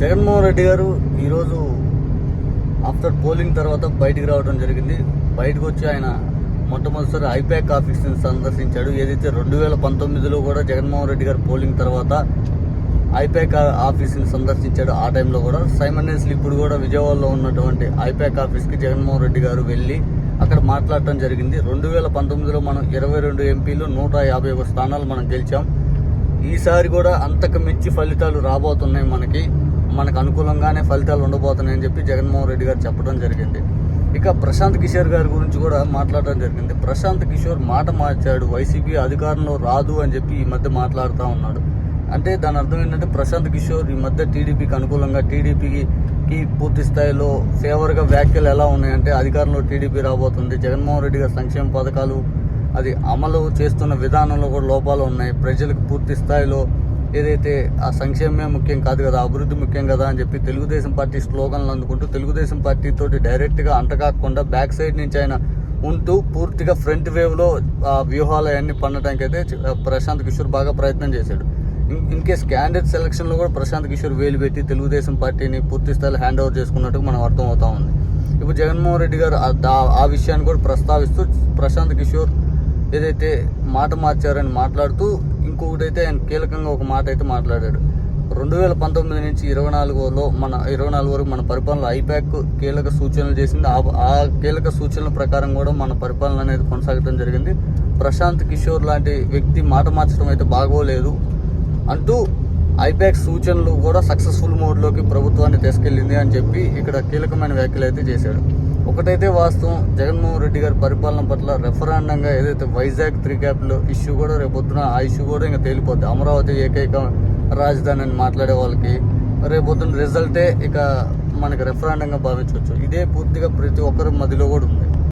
జగన్మోహన్ రెడ్డి గారు ఈరోజు after polling తర్వాత బయటికి రావడం జరిగింది. బయటకు వచ్చి ఆయన మొట్టమొదటిసారి ఐపాక్ ఆఫీస్ని సందర్శించాడు. ఏదైతే రెండు వేల పంతొమ్మిదిలో కూడా జగన్మోహన్ రెడ్డి గారు పోలింగ్ తర్వాత ఐపాక్ ఆఫీస్ని సందర్శించాడు. ఆ టైంలో కూడా సైమన్యస్లీ ఇప్పుడు కూడా విజయవాడలో ఉన్నటువంటి ఐపాక్ ఆఫీస్కి జగన్మోహన్ రెడ్డి గారు వెళ్ళి అక్కడ మాట్లాడటం జరిగింది. రెండు వేల పంతొమ్మిదిలో మనం ఇరవై రెండు ఎంపీలు నూట యాభై ఒక స్థానాలు మనం గెలిచాం. ఈసారి కూడా అంతకు మించి ఫలితాలు రాబోతున్నాయి మనకి. మనకు అనుకూలంగానే ఫలితాలు ఉండబోతున్నాయని చెప్పి జగన్మోహన్ రెడ్డి గారు చెప్పడం జరిగింది. ఇక ప్రశాంత్ కిషోర్ గారి గురించి కూడా మాట్లాడడం జరిగింది. ప్రశాంత్ కిషోర్ మాట మార్చాడు వైసీపీ అధికారంలో రాదు అని చెప్పి ఈ మధ్య మాట్లాడుతూ ఉన్నాడు. అంటే దాని అర్థం ఏంటంటే ప్రశాంత్ కిషోర్ ఈ మధ్య టీడీపీకి అనుకూలంగా టీడీపీకి కి పూర్తి స్థాయిలో ఫేవర్గా వ్యాఖ్యలు ఎలా ఉన్నాయంటే అధికారంలో టీడీపీ రాబోతుంది. జగన్మోహన్ రెడ్డి గారి సంక్షేమ పథకాలు అది అమలు చేస్తున్న విధానంలో కూడా లోపాలు ఉన్నాయి. ప్రజలకు పూర్తి స్థాయిలో ఏదైతే ఆ సంక్షేమమే ముఖ్యం కాదు కదా అభివృద్ధి ముఖ్యం కదా అని చెప్పి తెలుగుదేశం పార్టీ స్లోగన్లు అందుకుంటూ తెలుగుదేశం పార్టీ తోటి డైరెక్ట్గా అంటకాకుండా బ్యాక్ సైడ్ నుంచి ఆయన ఉంటూ పూర్తిగా ఫ్రంట్ వేవ్లో ఆ వ్యూహాలు అవన్నీ పండటానికి అయితే ప్రశాంత్ కిషోర్ బాగా ప్రయత్నం చేశాడు. ఇన్- కేస్ క్యాండిడేట్ సెలక్షన్లో కూడా ప్రశాంత్ కిషోర్ వేలు పెట్టి తెలుగుదేశం పార్టీని పూర్తి స్థాయిలో హ్యాండ్ ఓవర్ చేసుకున్నట్టు మనం అర్థం అవుతా ఉంది. ఇప్పుడు జగన్మోహన్ రెడ్డి గారు ఆ విషయాన్ని కూడా ప్రస్తావిస్తూ ప్రశాంత్ కిషోర్ ఏదైతే మాట మార్చారని మాట్లాడుతూ ఇంకొకటి అయితే ఆయన కీలకంగా ఒక మాట అయితే మాట్లాడాడు. రెండు వేల పంతొమ్మిది నుంచి ఇరవై నాలుగులో మన ఇరవై నాలుగు వరకు మన పరిపాలన ఐపాక్ కీలక సూచనలు చేసింది. ఆ ఆ కీలక సూచనల ప్రకారం కూడా మన పరిపాలన అనేది కొనసాగడం జరిగింది. ప్రశాంత్ కిషోర్ లాంటి వ్యక్తి మాట మార్చడం అయితే బాగోలేదు. అంటూ ఐపాక్ సూచనలు కూడా సక్సెస్ఫుల్ మోడ్లోకి ప్రభుత్వాన్ని తీసుకెళ్ళింది అని చెప్పి ఇక్కడ కీలకమైన వ్యాఖ్యలు అయితే చేశాడు. ఒకటైతే వాస్తవం జగన్మోహన్ రెడ్డి గారి పరిపాలన పట్ల రెఫరాండంగా ఏదైతే వైజాగ్ త్రీ క్యాపిటల్ ఇష్యూ కూడా రేపొద్దున ఆ ఇష్యూ కూడా ఇంకా తేలిపోద్ది. అమరావతి ఏకైక రాజధాని అని మాట్లాడే వాళ్ళకి రేపొద్దున రిజల్టే ఇక మనకి రెఫరాండంగా భావించవచ్చు. ఇదే పూర్తిగా ప్రతి ఒక్కరి మదిలో కూడా ఉంది.